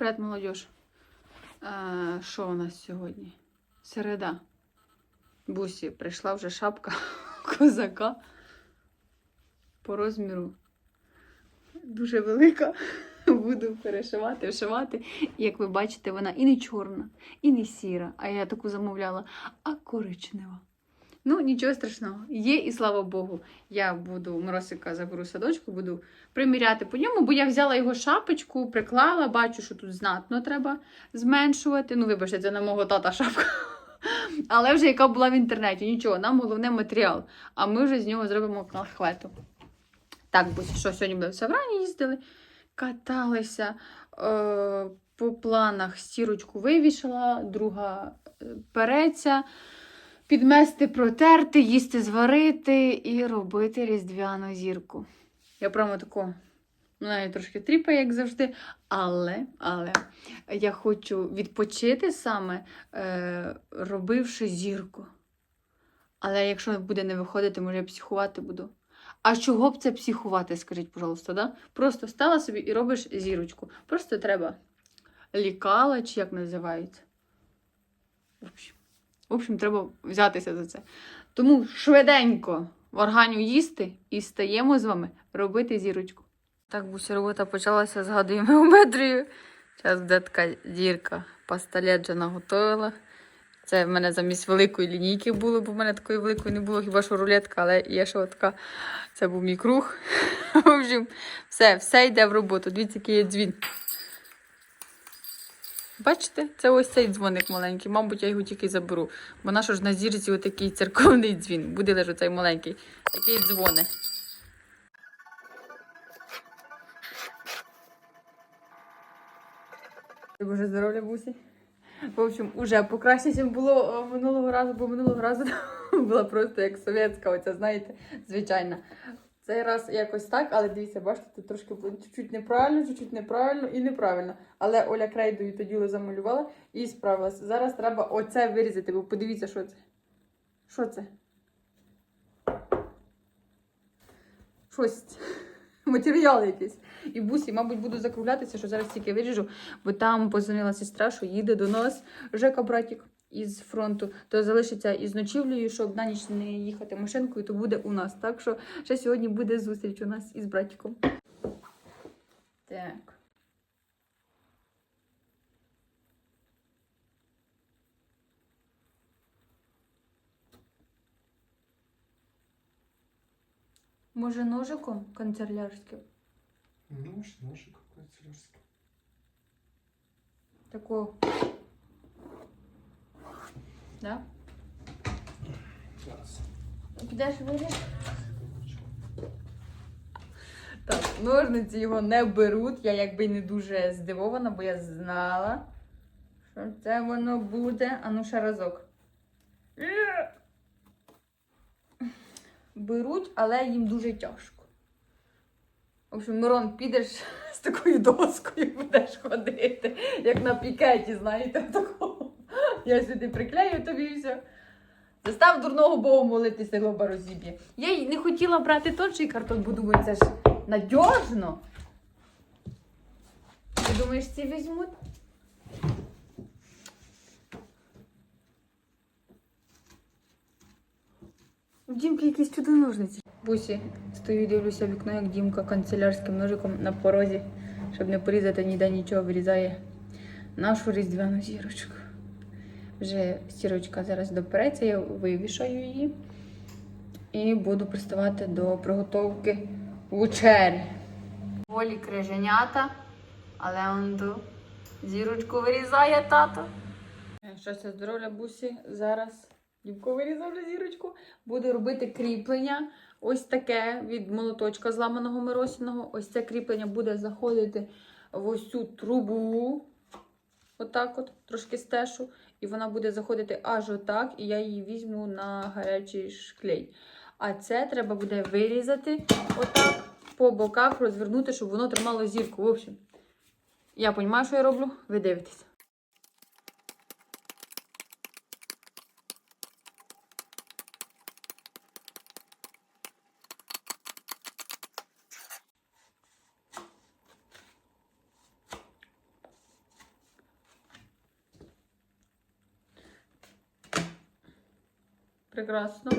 Привет, молодіж. Е, Що у нас сьогодні? Середа. Бусі, прийшла вже шапка козака по розміру. Дуже велика. Буду перешивати, вшивати. Як ви бачите, вона і не чорна, і не сіра. А я таку замовляла, а коричнева. Ну, нічого страшного. Є, і слава Богу. Я буду Моросика заберу садочку, буду приміряти по ньому, бо я взяла його шапочку, приклала, бачу, що тут знатно треба зменшувати. Ну, вибачте, це на мого тата шапка. Але вже яка була в інтернеті. Нічого, нам головне матеріал. А ми вже з нього зробимо клахвету. Так, бо що сьогодні ми в Саврані їздили, каталися. Е, по планах стірочку вивішала, друга е, переться. Підмести, протерти, їсти, зварити і робити різдвяну зірку. Я прямо тако, навіть трошки тріпає, як завжди. Але, але я хочу відпочити саме, е, робивши зірку. Але якщо буде не виходити, може я психувати буду. А чого б це психувати, скажіть, пожалуйста, да? Просто стала собі і робиш зірочку. Просто треба лікала, чи як називається. В общем. В общем, треба взятися за це. Тому швиденько варганю їсти і стаємо з вами робити зірочку. Так, буся робота почалася, згадуємо Медрію. Зараз така дірка. Пасталет вже наготовила. Це в мене замість великої лінійки було, бо в мене такої великої не було, хіба що рулетка, але є ще така. Це був мій круг. В общем, все, все йде в роботу. Дивіться, який є дзвін. Бачите, це ось цей дзвоник маленький. Мабуть, я його тільки заберу. Бо наш ж на зірці отакий церковний дзвін. Буде лише цей маленький. Такий дзвони. Боже здоров'я, бусі. В общем, уже покраще, ніж було е, минулого разу, бо минулого разу була просто як совєтська, оця, знаєте, звичайна. Цей раз якось так, але дивіться, бачите, тут трошки чуть-чуть неправильно, чуть-чуть неправильно і неправильно. Але Оля крейдою то діло замалювала і справилась. Зараз треба оце вирізати, бо подивіться, що це. Що це? Щось. Матеріал якийсь. І бусі, мабуть, буду закруглятися, що зараз тільки виріжу, бо там позвонила сестра, що їде до нас Жека братік із фронту, то залишиться із ночівлею, щоб на ніч не їхати машинкою, то буде у нас. Так що ще сьогодні буде зустріч у нас із братіком. Так. Може, ножиком канцелярським? Нож, ножик канцелярский. Такого. Да? Зараз. Підеш виріж? Так, ножниці його не беруть. Я якби не дуже здивована, бо я знала, що це воно буде. А ну ще разок. Беруть, але їм дуже тяжко. В общем, Мирон, підеш з такою доскою будеш ходити, як на пікеті, знаєте, такого. Я сюди приклею тобі і все. Застав дурного Богу молитися, лоба розіб'є. Я й не хотіла брати тонший картон, бо думаю, це ж надіжно. Ти думаєш, ці візьмуть? У Дімки якісь чудо ножниці. Бусі, стою дивлюся в вікно, як Дімка канцелярським ножиком на порозі, щоб не порізати ніде нічого, вирізає нашу різдвяну зірочку. Вже стірочка зараз допереться, я вивішаю її і буду приставати до приготовки вечері. Волі криженята, але он ту зірочку вирізає тато. Щастя, здоров'я, бусі. Зараз Дімко вирізав зірочку. Буду робити кріплення. Ось таке від молоточка зламаного миросіного. Ось це кріплення буде заходити в ось цю трубу. Отак от, трошки стешу. І вона буде заходити аж отак, і я її візьму на гарячий шклей. А це треба буде вирізати отак по боках, розвернути, щоб воно тримало зірку. В общем, я розумію, що я роблю. Ви дивитесь. Прекрасно.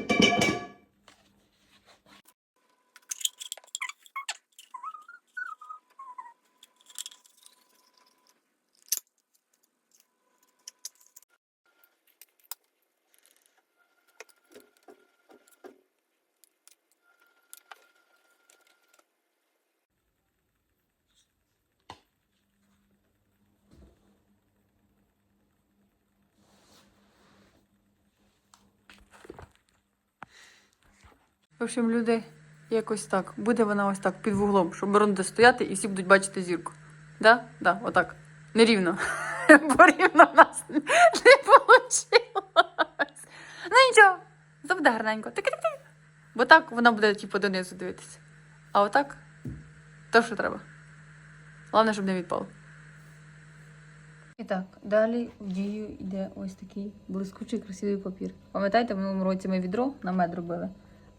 В общем, люди якось так. Буде вона ось так під вуглом, щоб барон стояти і всі будуть бачити зірку. Да? Да, отак. Нерівно. Бо рівно в нас не вийшло. Ну нічого, буде гарненько. Тик-тик-тик. Бо так вона буде, типу, донизу дивитися. А отак то, що треба. Головне, щоб не відпало. І так, далі в дію йде ось такий блискучий красивий папір. Пам'ятаєте, в минулому році ми відро на мед робили.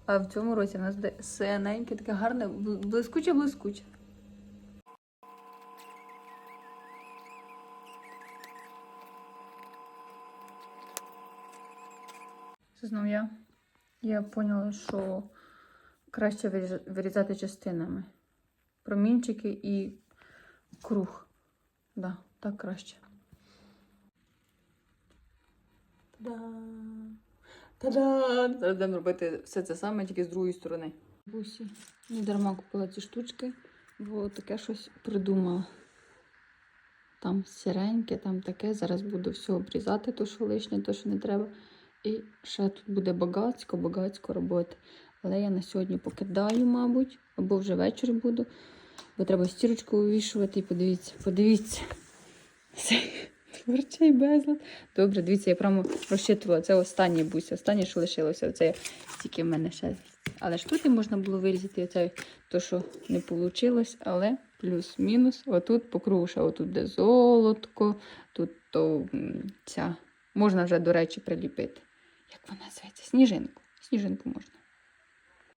А в цьому році в нас синеньке, таке гарне, блискуче-блискуче. Це знов я. Я поняла, що краще вирізати частинами. Промінчики і круг. Да, так краще. Та-дам! Та-дам! Зараз будемо робити все це саме, тільки з другої сторони. Бусі, не дарма купила ці штучки, бо таке щось придумала. Там сіреньке, там таке. Зараз буду все обрізати, то, що лишнє, то, що не треба. І ще тут буде багацько, багацько роботи. Але я на сьогодні покидаю, мабуть, або вже ввечері буду, бо треба стірочку вивішувати. І подивіться, подивіться. Творчий безлад. Добре, дивіться, я прямо розчитувала. Це останнє буся, останнє, що лишилося. Це тільки в мене ще. Але ж тут і можна було вирізати оце, то, що не вийшло, але плюс-мінус. Отут по кругу отут де золотко, тут то ця. Можна вже, до речі, приліпити. Як вона називається? Сніжинку. Сніжинку можна.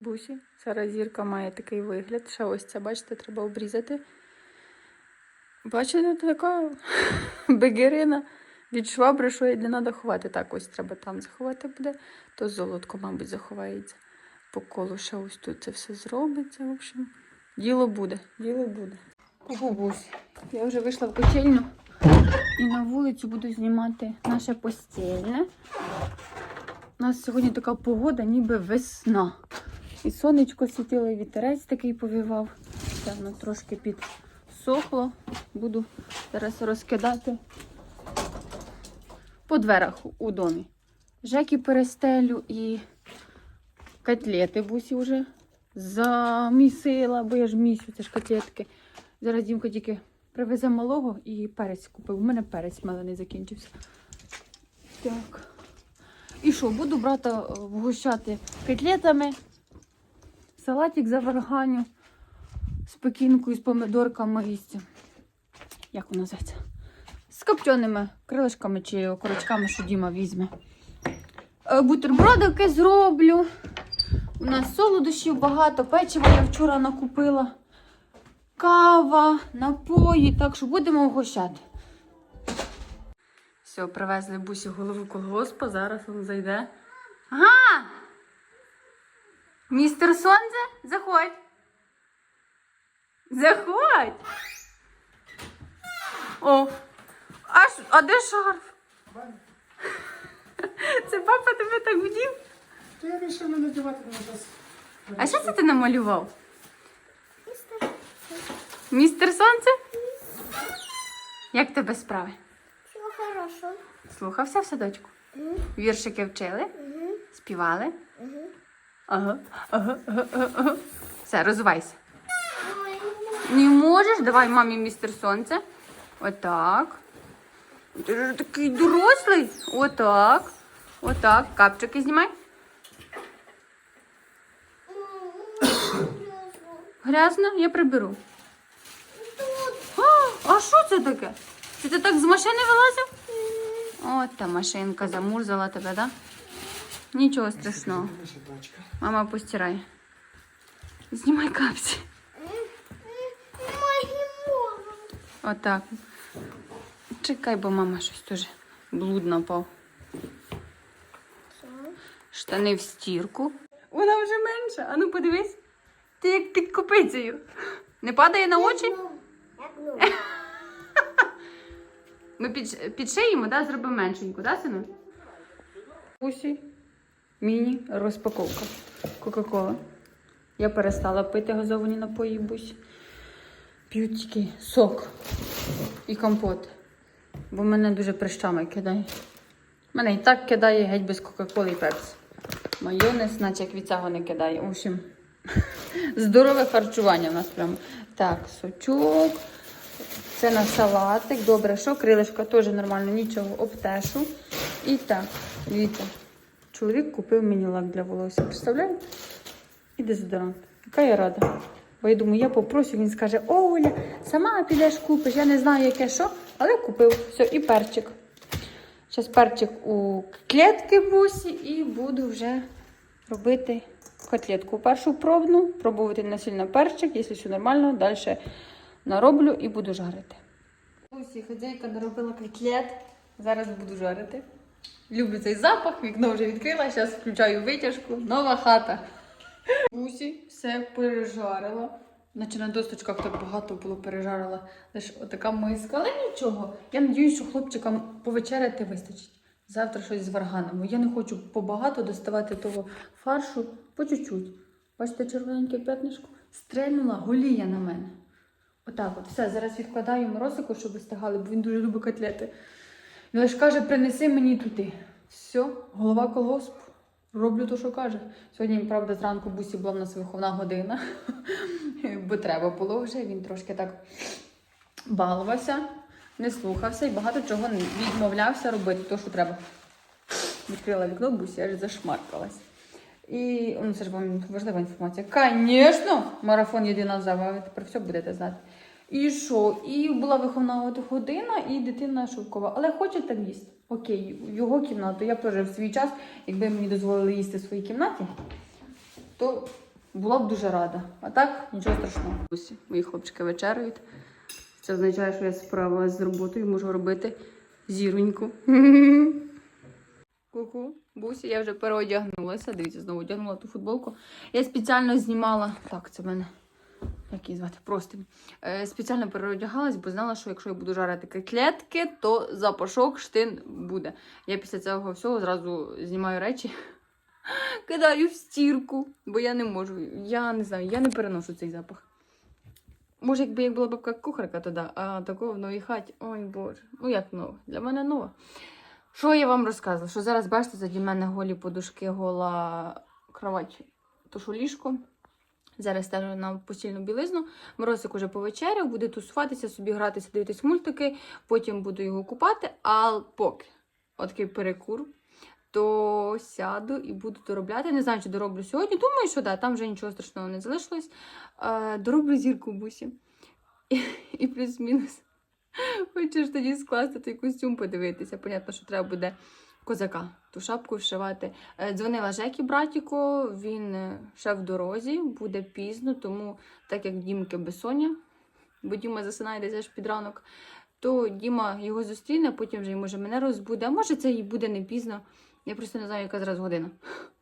Бусі, зараз зірка має такий вигляд. Ще ось це, бачите, треба обрізати. Бачите, така бегерина від швабри, що їй не треба ховати. Так, ось треба там заховати буде, то золотко, мабуть, заховається. По колу ще ось тут це все зробиться. В общем, діло буде, діло буде. Ого, я вже вийшла в котельню і на вулицю буду знімати наше постільне. У нас сьогодні така погода, ніби весна. І сонечко світило, і вітерець такий повівав. Це воно трошки підсохло. Буду зараз розкидати по дверах у домі. Жеки перестелю і котлети бусі вже замісила, бо я ж місю, це ж котлетки. Зараз Дімка тільки привезе малого і перець купив. У мене перець мелений закінчився. Так. І що, буду брата вгощати котлетами. Салатик заварганю з пекінкою, з помидорками і з. Як воно називається? З копченими крилишками чи окорочками, що Діма візьме. Е, Бутербродики зроблю. У нас солодощів багато, печива я вчора накупила. Кава, напої, так що будемо вгощати. Все, привезли бусі голову колгоспа, зараз він зайде. Ага! Містер Сонце, заходь. Заходь. О, а, ш- а де шарф? Це папа тебе так вдів? То я вирішив не надівати на час. А що це ти намалював? Містер Сонце? Як тебе справи? Все хорошо. Слухався в садочку? Віршики вчили? Співали? Ага, ага, ага, ага, ага. Все, розвивайся. Не можеш? Давай мамі містер Сонце. Отак. Ти ж такий дорослий. Отак. Отак. Капчики знімай. Грязно, я приберу. А, а що це таке? Це так з машини вилазив? От та машинка замурзала тебе, да? Нічого страшного. Мама постирає. Знімай капці. Ой, не можу. Отак. Чекай, бо мама щось теж блудно пав. Штани в стірку. Вона вже менша. Ану, подивись. Ти як під копицею. Не падає на очі? Ми під, підшиємо, да? зробимо меншеньку, да, сину? Усі. Міні розпаковка. Кока-кола. Я перестала пити газовані напої бусі. П'ю тільки сок і компот. Бо мене дуже прищами кидає. Мене і так кидає геть без Кока-Коли і пепсі. Майонез, наче як від цього не кидає. В общем, здорове харчування в нас прямо. Так, сочок. Це на салатик. Добре, що крилишка теж нормально, нічого, обтешу. І так, дивіться. Чоловік купив мені лак для волосся. Представляєте? І дезодорант. Яка я рада. Бо я думаю, я попрошу, він скаже: Оля, сама підеш купиш, я не знаю, яке що, але купив. Все, і перчик. Зараз перчик у клітки бусі і буду вже робити котлетку. Першу пробну, пробувати не сильно перчик, якщо все нормально, далі нароблю і буду жарити. Бусі, хазяйка наробила котлет. Зараз буду жарити. Люблю цей запах, вікно вже відкрила, зараз включаю витяжку. Нова хата. Бусі все пережарила. Наче на досточках так багато було пережарила. Лише отака миска, але нічого. Я надіюсь, що хлопчикам повечеряти вистачить. Завтра щось з варганом. Я не хочу побагато доставати того фаршу по чуть-чуть. Бачите, червоненьке п'ятнишко? Стрельнула голія на мене. Отак от. Все, зараз відкладаю морозику, щоб вистигали, бо він дуже любить котлети. Він лише каже, принеси мені туди. Все, голова колгосп. Роблю то, що каже. Сьогодні, правда, зранку бусі була в нас виховна година, бо треба було вже. Він трошки так балувався, не слухався і багато чого відмовлявся робити, то, що треба. Відкрила вікно бусі, аж зашмаркалась. І ну, це ж вам важлива інформація. Звісно, марафон єдина зава, ви тепер все будете знати. І що? І була виховна година, і дитина шовкова. Але хоче там їсти. Окей, його кімнату. Я теж в свій час, якби мені дозволили їсти в своїй кімнаті, то була б дуже рада. А так, нічого страшного. Ось мої хлопчики вечеряють. Це означає, що я справилась з роботою, можу робити зіроньку. Ку-ку, бусі, я вже переодягнулася. Дивіться, знову одягнула ту футболку. Я спеціально знімала. Так, це в мене. Як звати? Простим. Е, спеціально переодягалась, бо знала, що якщо я буду жарити котлетки, то запашок штин буде. Я після цього всього зразу знімаю речі, кидаю в стірку, бо я не можу. Я не знаю, я не переношу цей запах. Може, якби як була бабка кухарка, то да, а такого в новій хаті. Ой Боже. Ну як ново? Для мене нова. Що я вам розказувала? Що зараз бачите, заді мене голі подушки, гола кровать, то що ліжко. Зараз стежу на постільну білизну. Морозик уже повечеряв, буде тусуватися, собі гратися, дивитись мультики, потім буду його купати. А поки отакий перекур, то сяду і буду доробляти. Не знаю, чи дороблю сьогодні. Думаю, що да, там вже нічого страшного не залишилось. Е, дороблю зірку бусі. І, і плюс-мінус. Хочу ж тоді скласти той костюм, подивитися. Понятно, що треба буде козака, ту шапку вшивати. Е, Дзвонила Жекі братіко, він е, ще в дорозі, буде пізно, тому так як Дімки безсоння, бо Діма засинає десь аж під ранок, то Діма його зустріне, потім вже може мене розбуде. А може це і буде не пізно. Я просто не знаю, яка зараз година.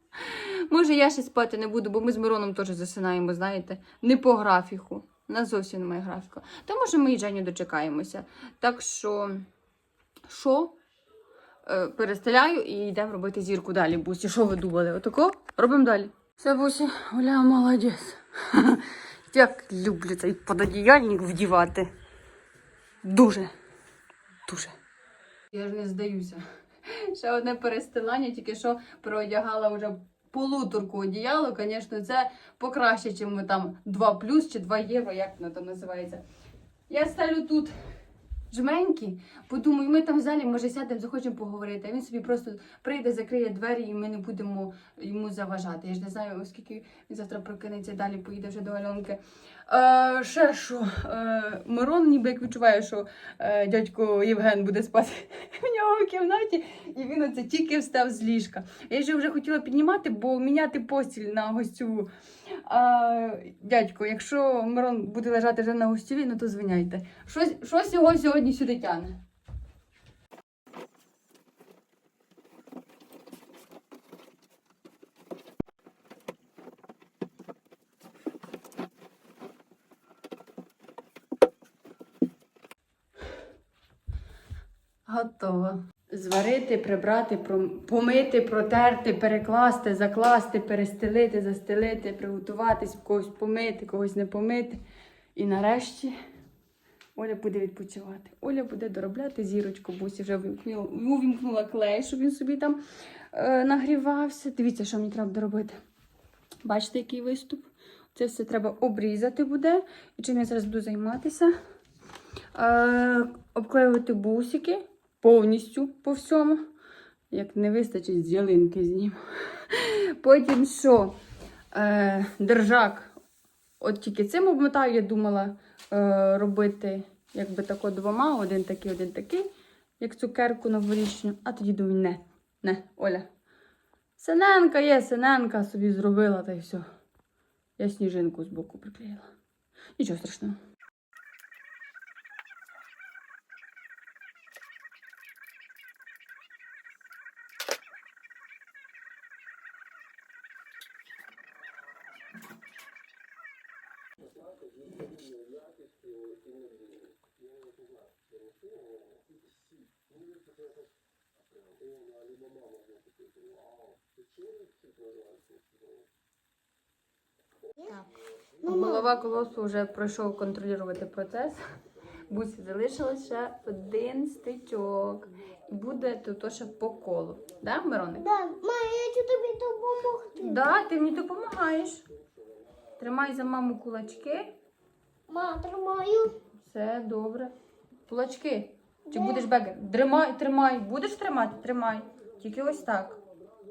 Може, я ще спати не буду, бо ми з Мироном теж засинаємо, знаєте, не по графіку. У нас зовсім немає графіку. Та може ми і Женю дочекаємося. Так що, що? Е, перестеляю і йдемо робити зірку далі. Бусі, що ви думали? Отако? Робимо далі. Все, Бусі, Оля, молодець. Як люблю цей пододіяльник вдівати. Дуже. Дуже. Я ж не здаюся. Ще одне перестилання, тільки що переодягала вже полуторку одіяло. Звісно, це покраще, ніж ми там 2 плюс чи 2 євро, як воно там називається. Я ставлю тут жменькі, подумаю, ми там в залі, може, сядемо, захочемо поговорити. А він собі просто прийде, закриє двері, і ми не будемо йому заважати. Я ж не знаю, оскільки він завтра прокинеться далі поїде вже до Альонки. Е, ще що, е, Мирон ніби як відчуває, що е, дядько Євген буде спати в нього в кімнаті, і він оце тільки встав з ліжка. Я ж вже хотіла піднімати, бо міняти постіль на гостю. А, Дядько, якщо Мирон буде лежати вже на гостюві, ну то звиняйте. Щось, щось його сьогодні сюди тяне. Готово. Зварити, прибрати, помити, протерти, перекласти, закласти, перестелити, застелити, приготуватись, когось помити, когось не помити. І нарешті Оля буде відпочивати. Оля буде доробляти зірочку, бусі вже увімкнула клей, щоб він собі там е, нагрівався. Дивіться, що мені треба доробити. Бачите, який виступ? Це все треба обрізати буде. І чим я зараз буду займатися? Е, обклеювати бусики повністю по всьому. Як не вистачить, з ялинки зніму. Потім що? Е, держак. От тільки цим обмотаю, я думала е, робити якби тако двома, один такий, один такий, як цукерку новорічну. А тоді думаю, не, не, Оля. Синенка є, синенка собі зробила та й все. Я сніжинку з боку приклеїла. Нічого страшного. Голова колосу вже пройшов контролювати процес. Бусі залишилось ще один стичок. І буде тут ще по колу. Да, Мироник? Да, ма, я хочу тобі допомогти. Да, ти мені допомагаєш. Тримай за маму кулачки. Ма, тримаю. Все добре. Кулачки. Чи будеш бегати? Тримай, тримай. Будеш тримати? Тримай. Тільки ось так.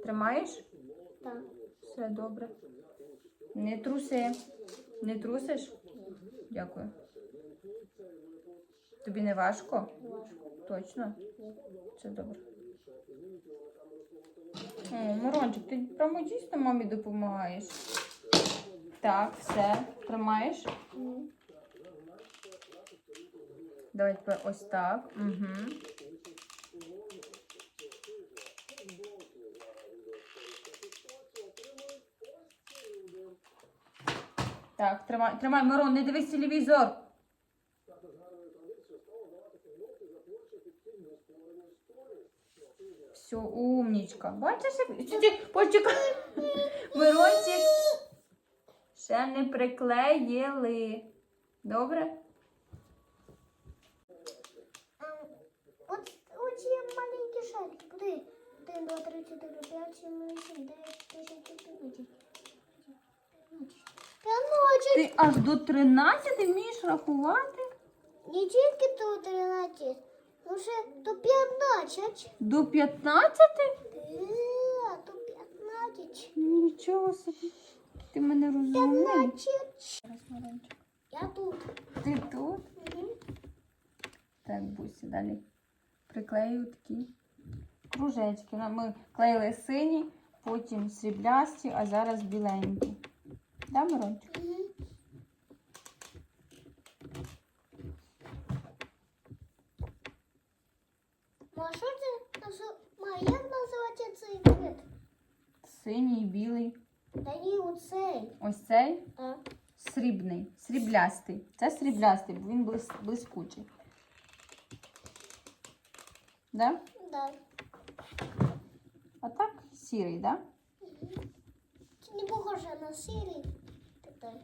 Тримаєш? Так. Все добре. Не труси. Не трусиш? Дякую. Тобі не важко? Точно? Все добре. О, Мирончик, ти прямо дійсно мамі допомагаєш. Так, все. Тримаєш? Давай тепер ось так. Угу. Так, тримай, тримай, Мирон, не дивись телевізор. Все, умнічка. Бачиш, як почекай. Мирончик ще не приклеїли. Добре? От, от є маленькі шарики. Куди? 1, 2, 3, 4, 5, 7, 8, 9, 10, 11. 15. Ти аж до 13 вмієш рахувати? Не тільки до 13, ну ще до 15. До 15? Е, до 15. Нічого собі. Ти мене розумієш. 15. Я тут. Ти тут? Мгм. Так, бусі, далі. Приклею такі кружечки. Ми клеїли сині, потім сріблясті, а зараз біленькі. Да, Мирончик? Квит? Синій, білий. Та ні, оцей. Ось цей Так. срібний, сріблястий. Це сріблястий, бо він блис, блискучий. Да? Да. А так сірий, да? Це не похоже на сірий.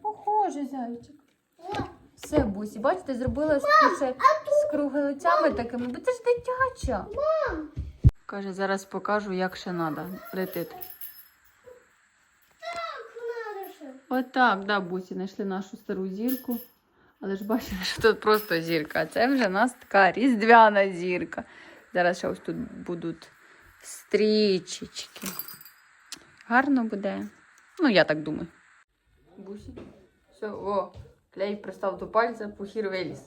Похоже, зайчик. О, Все, бусі, бачите, зробила з круглицями такими, бо це ж дитяча. мам! Каже, зараз покажу, як ще треба летити. Так. Отак, да, бусі, знайшли нашу стару зірку. Але ж бачите, що тут просто зірка. А це вже у нас така різдвяна зірка. Зараз ще ось тут будуть стрічечки. Гарно буде. Ну, я так думаю. Бусі. Все, о, клей пристав до пальця, пухір виліз.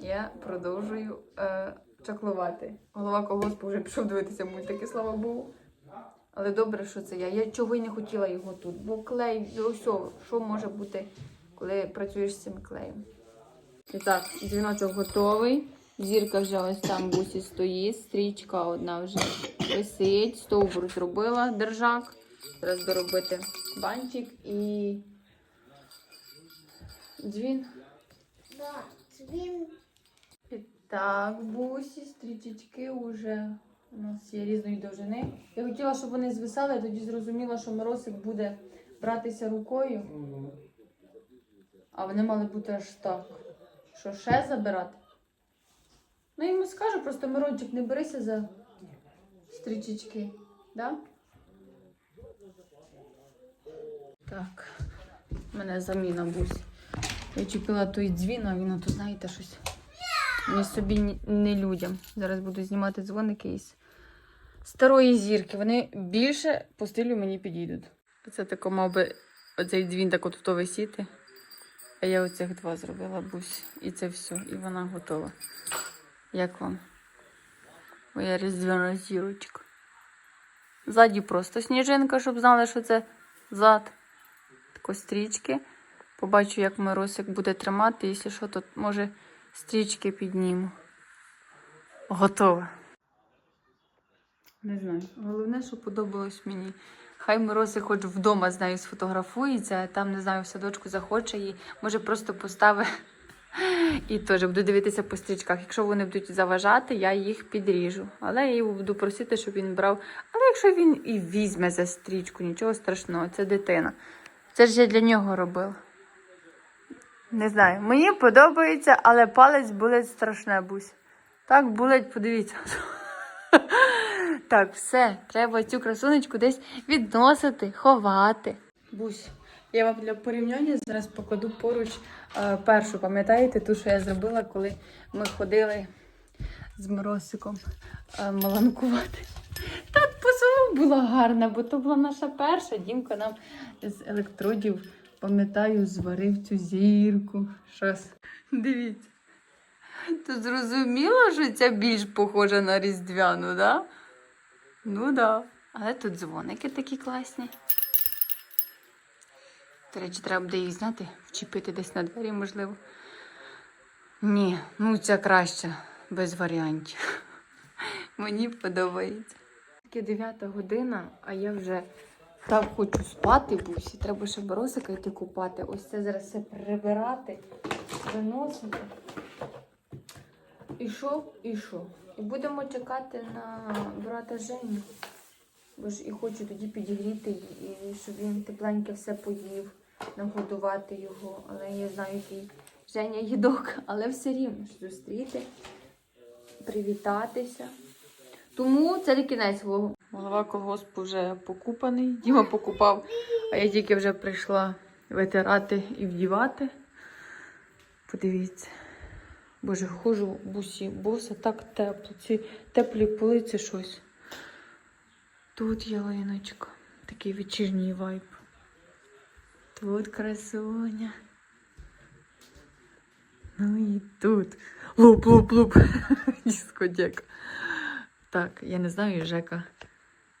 Я продовжую е, чаклувати. Голова колгоспу вже пішов дивитися мультики, слава Богу. Але добре, що це я. Я чого й не хотіла його тут, бо клей, ось, що може бути, коли працюєш з цим клеєм. І так, дзвіночок готовий. Зірка вже ось там в бусі стоїть, стрічка одна вже висить, стовбур зробила держак. Зараз доробити бантик і дзвін. Да, він Під- Так, бусі, стрічечки вже у нас є різної довжини. Я хотіла, щоб вони звисали, я тоді зрозуміла, що морозик буде братися рукою, а вони мали бути аж так. Що ще забирати? Ну, йому скажу, просто Мирончик, не берися за стрічечки. Да? Так, у мене заміна бусі. Я чіпила той дзвін, а він ото, знаєте, щось. Ні собі, ні людям. Зараз буду знімати дзвоники із старої зірки. Вони більше по стилю мені підійдуть. Це тако мав би оцей дзвін так от висіти. А я оцих два зробила бусь. І це все. І вона готова. Як вам? Моя різдвяна зірочка. Ззаді просто сніжинка, щоб знали, що це зад. Тако стрічки. Побачу, як Миросик буде тримати. Якщо що, то може стрічки підніму. Готово. Не знаю. Головне, що подобалось мені. Хай Миросик хоч вдома з нею сфотографується, а там, не знаю, в садочку захоче її. Може, просто поставить і теж буду дивитися по стрічках. Якщо вони будуть заважати, я їх підріжу. Але я його буду просити, щоб він брав. Але якщо він і візьме за стрічку, нічого страшного, це дитина. Це ж я для нього робила. Не знаю, мені подобається, але палець болить страшне, бусь. Так болить, подивіться. Так, все, треба цю красунечку десь відносити, ховати. Бусь, я вам для порівняння зараз покладу поруч е, першу, пам'ятаєте, ту, що я зробила, коли ми ходили з Моросиком е, маланкувати. Так по-своєму була гарна, бо то була наша перша. Дімка нам з електродів, пам'ятаю, зварив цю зірку. Щось. Дивіться. То зрозуміло, що ця більш похожа на різдвяну, да? Ну да. Але тут дзвоники такі класні. До речі, треба буде їх зняти, вчепити десь на двері, можливо. Ні, ну ця краще, без варіантів. Мені подобається. Таке 9 година, а я вже так хочу спати, бусі. Треба ще боросика йти купати. Ось це зараз все прибирати, виносити. І що? І що? І будемо чекати на брата Женю. Бо ж і хочу тоді підігріти, і щоб він тепленьке все поїв, нагодувати його. Але я знаю, який Женя їдок, але все рівно ж зустріти, привітатися. Тому це не кінець влогу. Голова колгоспу вже покупаний. Діма покупав, а я тільки вже прийшла витирати і вдівати. Подивіться. Боже, ходжу в бусі, боса так тепло. Ці теплі поли це щось. Тут ялиночка. Такий вечірній вайб. Тут красуня. Ну і тут. Луп-луп-луп. Дискотека. Так, я не знаю, Жека.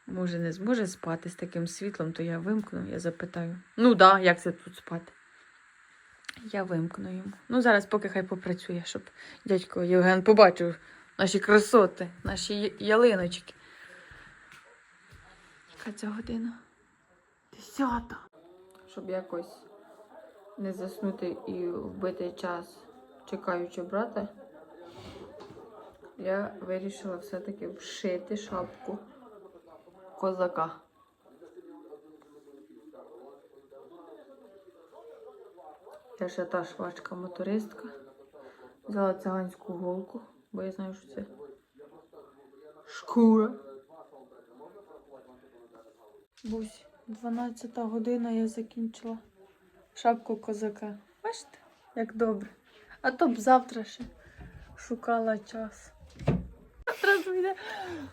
Може, не зможе спати з таким світлом, то я вимкну, я запитаю. Ну да, як це тут спати? Я вимкну йому. Ну, зараз поки хай попрацює, щоб дядько Євген побачив наші красоти, наші ялиночки. Яка ця година? Десята. Щоб якось не заснути і вбити час, чекаючи брата, я вирішила все-таки вшити шапку козака. Я ще та швачка мотористка. Взяла циганську голку, бо я знаю, що це шкура. Бусь, 12 година я закінчила шапку козака. Бачите, як добре. А то б завтра ще шукала час.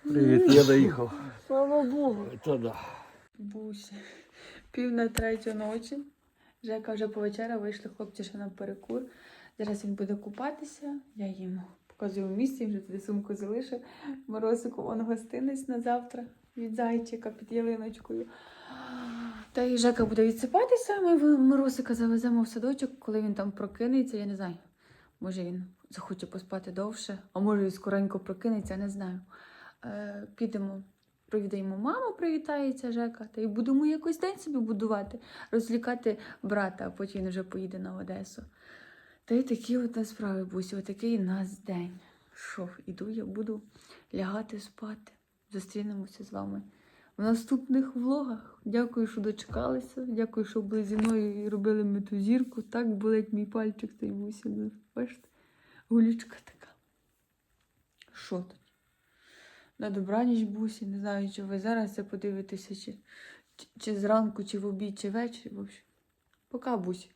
Привіт, я доїхав. Слава Богу. Та да. Бусь. Пів на третю ночі. Жека вже повечеря вийшли хлопці ще на перекур. Зараз він буде купатися. Я їм показую місце, вже туди сумку залишив. Морозику он гостинець на завтра від зайчика під ялиночкою. Та і Жека буде відсипатися. Ми в- Морозика завеземо в садочок, коли він там прокинеться, я не знаю. Може він захоче поспати довше, а може і скоренько прокинеться, не знаю. Е, підемо провідаємо маму, привітається Жека, та й будемо якось день собі будувати, розлікати брата, а потім він вже поїде на Одесу. Та й такі от у нас справи, Бусі, отакий нас день. що, іду, я буду лягати спати. Зустрінемося з вами в наступних влогах. Дякую, що дочекалися. Дякую, що були зі мною і робили ми ту зірку. Так болить мій пальчик цей бусин. Бачите? Гулічка така. Що тут? На добраніч бусі. Не знаю, чи ви зараз це подивитеся, чи, чи, чи зранку, чи в обід, чи ввечері. В. Пока, бусі.